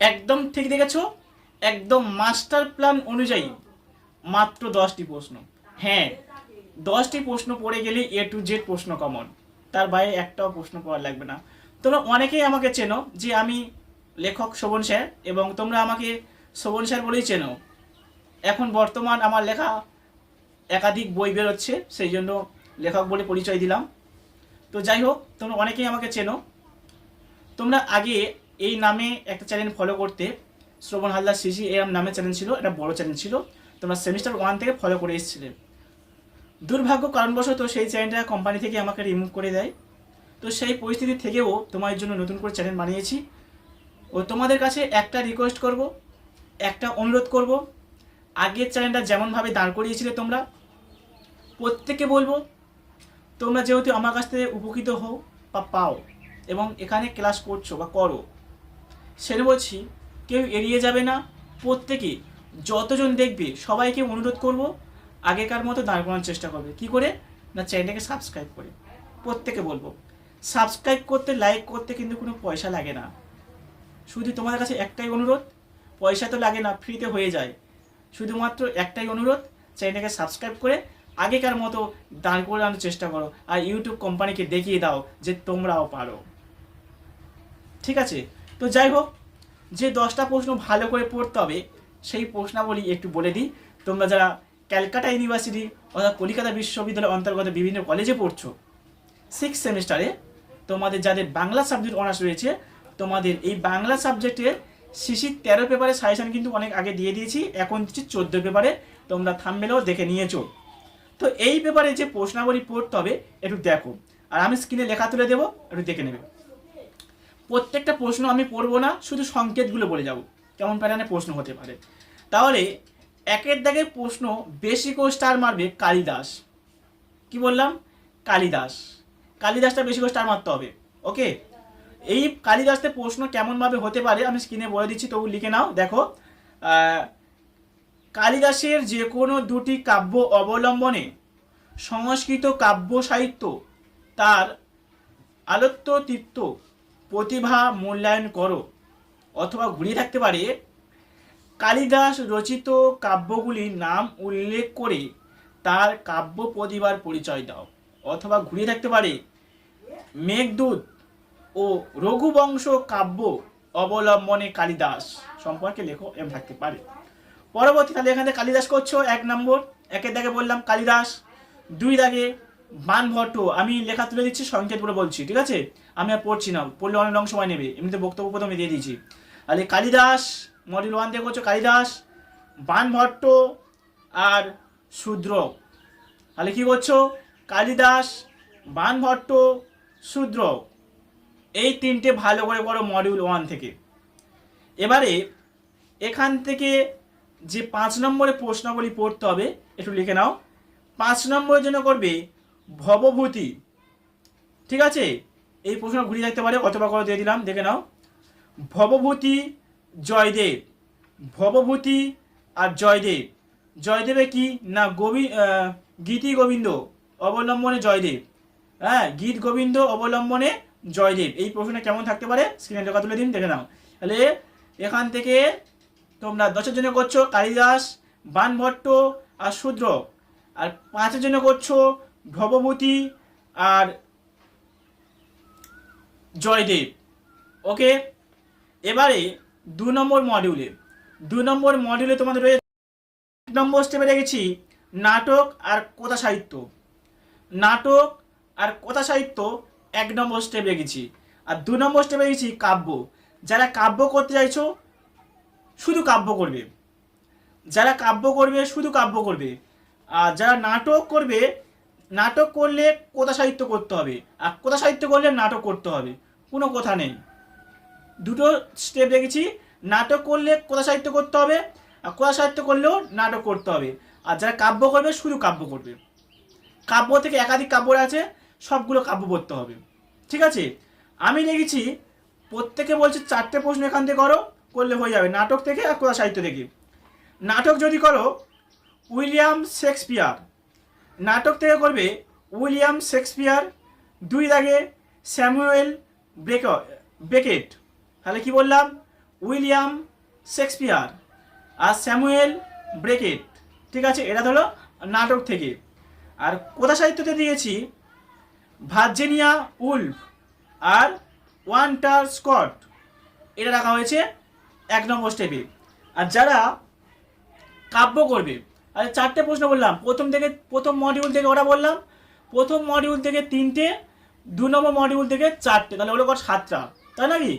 একদম ঠিক দেখেছ? একদম মাস্টার প্ল্যান অনুযায়ী মাত্র দশটি প্রশ্ন। হ্যাঁ দশটি প্রশ্ন পড়ে গেলে এ টু জেড প্রশ্ন কমন তার বাইরে একটাও প্রশ্ন পড়া লাগবে না। তোমরা অনেকেই আমাকে চেনো যে আমি লেখক শোভন স্যার এবং তোমরা আমাকে শোভন স্যার বলেই চেনো। এখন বর্তমান আমার লেখা একাধিক বই বেরোচ্ছে, সেই জন্য লেখক বলে পরিচয় দিলাম। তো যাই হোক, তোমরা অনেকেই আমাকে চেনো। তোমরা আগে এই নামে একটা চ্যানেল ফলো করতে শ্রবণ হালদার সিসি এম নামে চ্যানেল ছিল এটা বড় চ্যানেল ছিল। তোমরা সেমিস্টার ওয়ান থেকে ফলো করে এসেছিলে। দুর্ভাগ্য কারণবশত সেই চ্যানেলটা কোম্পানি থেকে আমাকে রিমুভ করে দেয়। তো সেই পরিস্থিতি থেকেও তোমার জন্য নতুন করে চ্যানেল বানিয়েছি। ও তোমাদের কাছে একটা রিকোয়েস্ট করব, একটা অনুরোধ করব। আগের চ্যানেলটা যেমনভাবে দাঁড় করিয়েছিলে তোমরা প্রত্যেকে বলব, তোমরা যেহেতু আমার কাছ থেকে উপকৃত হও বা পাও এবং এখানে ক্লাস করছ বা করো সেটা বলছি, কেউ এড়িয়ে যাবে না। প্রত্যেকে যতজন দেখবে, সবাইকে অনুরোধ করব, আগেকার মতো দাঁড় করানোর চেষ্টা করবে। কি করে? না, চ্যানেলটাকে সাবস্ক্রাইব করে। প্রত্যেকে বলব সাবস্ক্রাইব করতে লাইক করতে কিন্তু কোনো পয়সা লাগে না। শুধু তোমাদের কাছে একটাই অনুরোধ, পয়সা তো লাগে না ফ্রিতে হয়ে যায়। শুধুমাত্র একটাই অনুরোধ, চ্যানেলটাকে সাবস্ক্রাইব করে আগেকার মতো দাঁড় করানোর চেষ্টা করো। আর ইউটিউব কোম্পানিকে দেখিয়ে দাও যে তোমরাও পারো। ঠিক আছে? তো যাই হোক যে দশটা প্রশ্ন ভালো করে পড়তে হবে, সেই প্রশ্নাবলী একটু বলে দিই। তোমরা যারা ক্যালকাটা ইউনিভার্সিটি অর্থাৎ কলিকাতা বিশ্ববিদ্যালয়ের অন্তর্গত বিভিন্ন কলেজে পড়ছো সিক্স সেমিস্টারে তোমাদের যাদের বাংলা সাবজেক্ট অনার্স রয়েছে, তোমাদের এই বাংলা সাবজেক্টের সিসি তেরো পেপারে সাজেশন কিন্তু অনেক আগে দিয়ে দিয়েছি, এখন দিচ্ছি চোদ্দ পেপারে তোমরা থামবেলেও দেখে নিয়েছো। তো এই পেপারে যে প্রশ্নাবলী পড়তে হবে, একটু দেখো। আর আমি স্ক্রিনে লেখা তুলে দেবো, একটু দেখে নেবে। প্রত্যেকটা প্রশ্ন আমি পড়ব না, শুধু সংকেতগুলো বলে যাব। কেমন প্যাটার্নে প্রশ্ন হতে পারে। তাহলে, একের দাগে প্রশ্ন বেশি করে স্টার মারবে কালিদাস। কি বললাম? কালিদাস। কালিদাসটা বেশি করে স্টার মারতে হবে। ওকে? এই কালিদাসের প্রশ্ন কেমনভাবে হতে পারে আমি স্ক্রিনে বলে দিচ্ছি, তবু লিখে নাও। দেখো কালিদাসের যে কোনো দুটি কাব্য অবলম্বনে সংস্কৃত কাব্য সাহিত্য তার আলোত্য তৃপ্ত প্রতিভা মূল্যায়ন করো, অথবা ঘুরিয়ে থাকতে পারে। কালিদাস রচিত কাব্যগুলির নাম উল্লেখ করে তার কাব্য প্রতিভার পরিচয় দাও, অথবা ঘুরিয়ে থাকতে পারে। মেঘদূত ও রঘুবংশ কাব্য অবলম্বনে কালিদাস সম্পর্কে লেখো এম থাকতে পারে। পরবর্তী তাহলে এখানে কালিদাস করছ, এক নম্বর। একের দাগে বললাম কালিদাস, দুই দাগে বানভট্ট আমি লেখা তুলে দিচ্ছি, সংকেত করে বলছি, ঠিক আছে? আমি আর পড়ছি না, পড়লে অনেক লং সময় নেবে, এমনিতে বক্তব্য প্রথমে দিয়ে দিয়েছি। তাহলে কালিদাস মডিউল ওয়ান থেকে করছ কালিদাস বানভট্ট আর শূদ্র। তাহলে কি করছ? কালিদাস বানভট্ট শূদ্র। এই তিনটে ভালো করে পড়ো মডিউল ওয়ান থেকে। এবারে এখান থেকে যে পাঁচ নম্বরে প্রশ্নাবলী পড়তে হবে, একটু লিখে নাও। পাঁচ নম্বরের জন্য করবে ভবভূতি। ঠিক আছে? এই প্রশ্ন ঘুরিয়ে থাকতে পারে, অথবা করে দিয়ে দিলাম, দেখে নাও। ভবভূতি জয়দেব। ভবভূতি আর জয়দেব। জয়দেবে কি? না, গোবি গীতি গোবিন্দ, অবলম্বনে জয়দেব। হ্যাঁ গীত গোবিন্দ, অবলম্বনে জয়দেব। এই প্রশ্নটা কেমন থাকতে পারে? স্ক্রিনে লেখা তুলে দিন, দেখে নাও। তাহলে, এখান থেকে তোমরা দশের জন্য করছ, কালিদাস, বানভট্ট আর শূদ্র। আর পাঁচের জন্য করছ ভবভূতি আর জয়দেব। ওকে? এবারে দু নম্বর মডিউলে দু নম্বর মডিউলে তোমাদের রয়েছে নম্বর স্টেপে রেখেছি নাটক আর কথা সাহিত্য। নাটক আর কথা সাহিত্য এক নম্বর স্টেপ রেখেছি আর দু নম্বর স্টেপে রেখেছি কাব্য। যারা কাব্য করতে চাইছো, শুধু কাব্য করবে। যারা কাব্য করবে, শুধু কাব্য করবে। আর যারা নাটক করবে নাটক করলে কথা সাহিত্য করতে হবে? আর কথা সাহিত্য করলে নাটক করতে হবে? কোনো কথা নেই। দুটো স্টেপ দেখেছি। নাটক করলে কথা সাহিত্য করতে হবে? আর কথা সাহিত্য করলেও নাটক করতে হবে? আর যারা কাব্য করবে, শুধু কাব্য করবে। কাব্য থেকে একাধিক কাব্য আছে, সবগুলো কাব্য পড়তে হবে। ঠিক আছে? আমি দেখেছি প্রত্যেকে বলছে চারটে প্রশ্ন এখান থেকে করো, করলে হয়ে যাবে। নাটক থেকে আর কথা সাহিত্য থেকে। নাটক যদি করো, উইলিয়াম শেক্সপিয়ার নাটক থেকে করবে উইলিয়াম শেক্সপিয়ার, দুই দাগে স্যামুয়েল ব্রেক, বেকেট। তাহলে কি বললাম? উইলিয়াম শেক্সপিয়ার আর স্যামুয়েল ব্রেকেট। ঠিক আছে, এটা হলো নাটক থেকে। আর কথা সাহিত্যতে দিয়েছি? ভার্জেনিয়া উলফ আর ওয়ান্টার স্কট। এটা রাখা হয়েছে এক নম্বর স্টেপে আর যারা কাব্য করবে আর চারটে প্রশ্ন বললাম। প্রথম থেকে প্রথম মডিউল থেকে ওরা বললাম? প্রথম মডিউল থেকে তিনটে, দু নম্বর মডিউল থেকে চারটে। তাহলে ওগুলো কত সাতটা। তাই নাকি?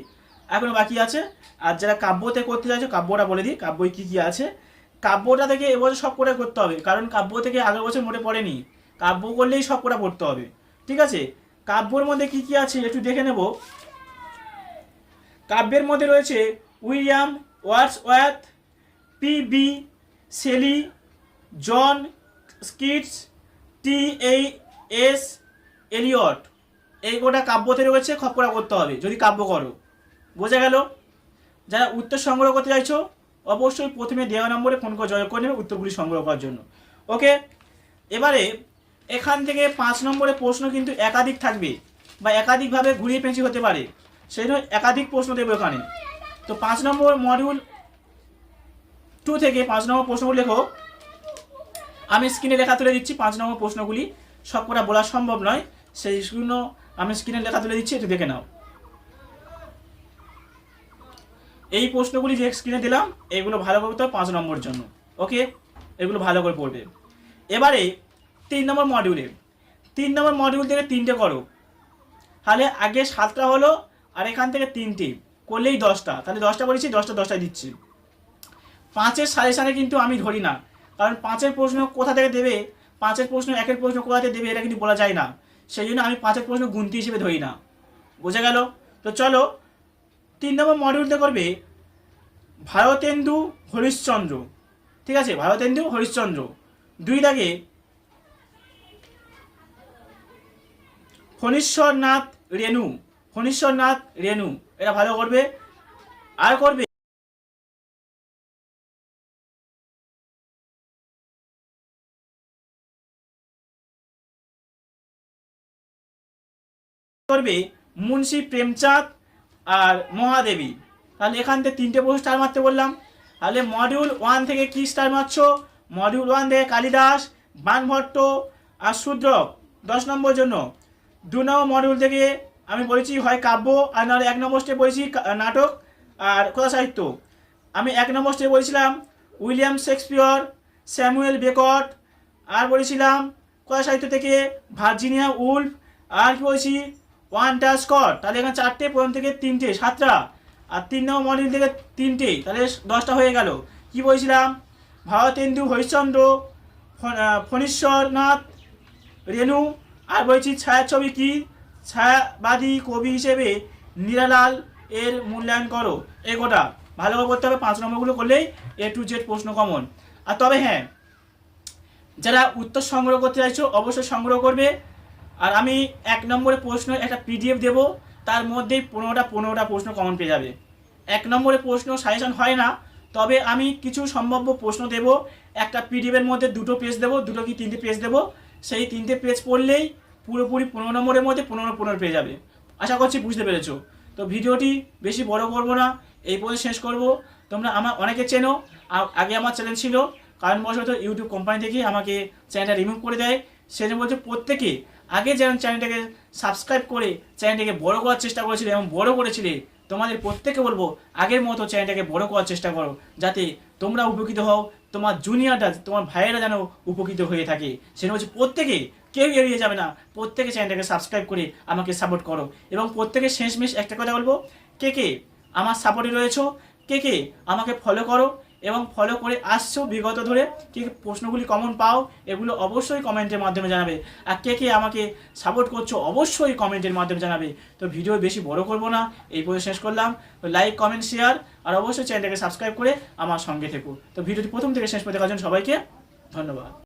এখনও বাকি আছে। আর যারা কাব্যতে করতে চাইছো, কাব্যটা বলে দিই। কাব্যই কী কী আছে? কাব্যটা থেকে এবছর সব করে করতে হবে। কারণ কাব্য থেকে আগের বছর মোটে পড়েনি। কাব্য করলেই সব কটা পড়তে হবে। ঠিক আছে? কাব্যর মধ্যে কি কি আছে একটু দেখে নেব। কাব্যের মধ্যে রয়েছে William Wordsworth, P B Shelley John Keats T এই এস এলিয়ট এই গোটা কাব্যতে রয়েছে খপকরা করতে হবে, যদি কাব্য করো। বোঝা গেল? যারা উত্তর সংগ্রহ করতে চাইছো, অবশ্যই প্রথমে দেওয়া নম্বরে ফোন করে জয় করে নেবে উত্তরগুলি সংগ্রহ করার জন্য। ওকে? এবারে এখান থেকে পাঁচ নম্বরে প্রশ্ন কিন্তু একাধিক থাকবে বা একাধিকভাবে ঘুরিয়ে পেঁচি হতে পারে। সেই জন্য একাধিক প্রশ্ন দেবে ওখানে তো পাঁচ নম্বর মডিউল টু থেকে পাঁচ নম্বর প্রশ্নগুলি লেখো। আমি স্ক্রিনে লেখা তুলে দিচ্ছি, পাঁচ নম্বর প্রশ্নগুলি। সব কটা বলা সম্ভব নয়, সেই জন্য আমি স্ক্রিনে লেখা তুলে দিচ্ছি, একটু দেখে নাও। এই প্রশ্নগুলি যে স্ক্রিনে দিলাম, এগুলো ভালো করতে পাঁচ নম্বর জন্য। ওকে এগুলো ভালো করে পড়বে। এবারে, তিন নম্বর মডিউলে তিন নম্বর মডিউল থেকে তিনটে করো। তাহলে আগে সাতটা হলো, আর এখান থেকে তিনটে। করলেই দশটা। তাহলে দশটা বলেছি দশটা দশটায় দিচ্ছি। পাঁচের সাজেশানে কিন্তু আমি ধরি না। কারণ পাঁচের প্রশ্ন কোথা থেকে দেবে? পাঁচের প্রশ্ন, একের প্রশ্ন কোথা থেকে দেবে এটা কিন্তু বলা যায় না। সেই জন্য আমি পাঁচের প্রশ্ন গুনতি হিসেবে ধরি না। বোঝা গেল? তো চলো, তিন নম্বর মডিউলতে করবে ভারতেন্দু হরিশ্চন্দ্র। ঠিক আছে? ভারতেন্দু হরিশ্চন্দ্র। দুই দাগে ফণীশ্বরনাথ রেণু। ফণীশ্বরনাথ রেণু। এটা ভালো করবে। আর করবে করবে মুন্সী প্রেমচাঁদ আর মহাদেবী। তাহলে এখান থেকে তিনটে প্রশ্ন স্টার মারতে বললাম। তাহলে মডিউল ওয়ান থেকে কি স্টার মারছো? মডিউল ওয়ান থেকে কালিদাস, বানভট্ট আর শূদ্রক। দশ নম্বর জন্য। দু নম্বর মডিউল থেকে আমি বলেছি হয় কাব্য, আর নাহলে এক নম্বর স্টেপ বলেছি নাটক আর কথা সাহিত্য। আমি এক নম্বর স্টেপ বলেছিলাম উইলিয়াম শেক্সপিয়র, স্যামুয়েল বেকট, আর বলেছিলাম কথা সাহিত্য থেকে ভার্জিনিয়া উল্ফ, আর কি বলছি? ওয়ানটা স্কট, তাহলে এখানে চারটে, প্রথম থেকে তিনটে, সাতটা। আর তিন নম্বর মডিউল থেকে তিনটে, তাহলে দশটা হয়ে গেল। কি বলছিলাম? ভারতেন্দু হরিশ্চন্দ্র ফণীশ্বরনাথ, রেণু, আর বলছি ছায়াছবি কি? ছায়াবাদী কবি হিসেবে নিরালাল এর মূল্যায়ন করো। এই গোটা ভালোভাবে করতে হবে, পাঁচ নম্বরগুলো করলেই এ টু জেড প্রশ্ন কমন আর তবে হ্যাঁ যারা উত্তর সংগ্রহ করতে চাইছো, অবশ্যই সংগ্রহ করবে। আর আমি এক নম্বরে প্রশ্ন, একটা পিডিএফ দেবো, তার মধ্যেই পনেরোটা পনেরোটা প্রশ্ন কমন পেয়ে যাবে। এক নম্বরে প্রশ্ন সাজেশন হয় না, তবে আমি কিছু সম্ভাব্য প্রশ্ন দেব, একটা পিডিএফের মধ্যে দুটো পেজ দেবো, দুটো কি তিনটে পেজ দেবো, সেই তিনটে পেজ পড়লেই পুরোপুরি পনেরো নম্বরের মধ্যে পনেরো পনেরো পেয়ে যাবে। আশা করছি বুঝতে পেরেছ। তো ভিডিওটি বেশি বড় করব না, এই পর্যন্ত শেষ করব। তোমরা আমার অনেকে চেনো আগে আমার চ্যানেল ছিল কারণবশত ইউটিউব কোম্পানি থেকে আমাকে চ্যানেলটা রিমুভ করে দেয়। সেজন্য বলছে প্রত্যেকে আগে যেমন চ্যানেলটাকে সাবস্ক্রাইব করে চ্যানেলটাকে বড় করার চেষ্টা করেছিলে এবং বড় করেছিলে, তোমাদের প্রত্যেকে বলব, আগের মতো চ্যানেলটাকে বড় করার চেষ্টা করো, যাতে তোমরা উপকৃত হও, তোমার জুনিয়ররা তোমার ভাইয়েরা যেন উপকৃত হয়ে থাকে। সেটা হচ্ছে প্রত্যেকে, কেউ এড়িয়ে যাবে না, প্রত্যেকে চ্যানেলটাকে সাবস্ক্রাইব করে আমাকে সাপোর্ট করো। এবং প্রত্যেকে শেষমেশ একটা কথা বলব, কে কে আমার সাপোর্টে রয়েছো, কে কে আমাকে ফলো করো এবং ফলো করে আসছো বিগত ধরে, কে প্রশ্নগুলি কমন পাও, এগুলো অবশ্যই কমেন্টের মাধ্যমে জানাবে। আর কে কে আমাকে সাপোর্ট করছ অবশ্যই কমেন্টের মাধ্যমে জানাবে। তো ভিডিও বেশি বড় করব না, এই পর্যন্ত শেষ করলাম। লাইক কমেন্ট শেয়ার আর অবশ্যই চ্যানেলটাকে সাবস্ক্রাইব করে আমার সঙ্গে থেকো। তো ভিডিওটি প্রথম থেকে শেষ পর্যন্ত দেখার জন্য সবাইকে ধন্যবাদ।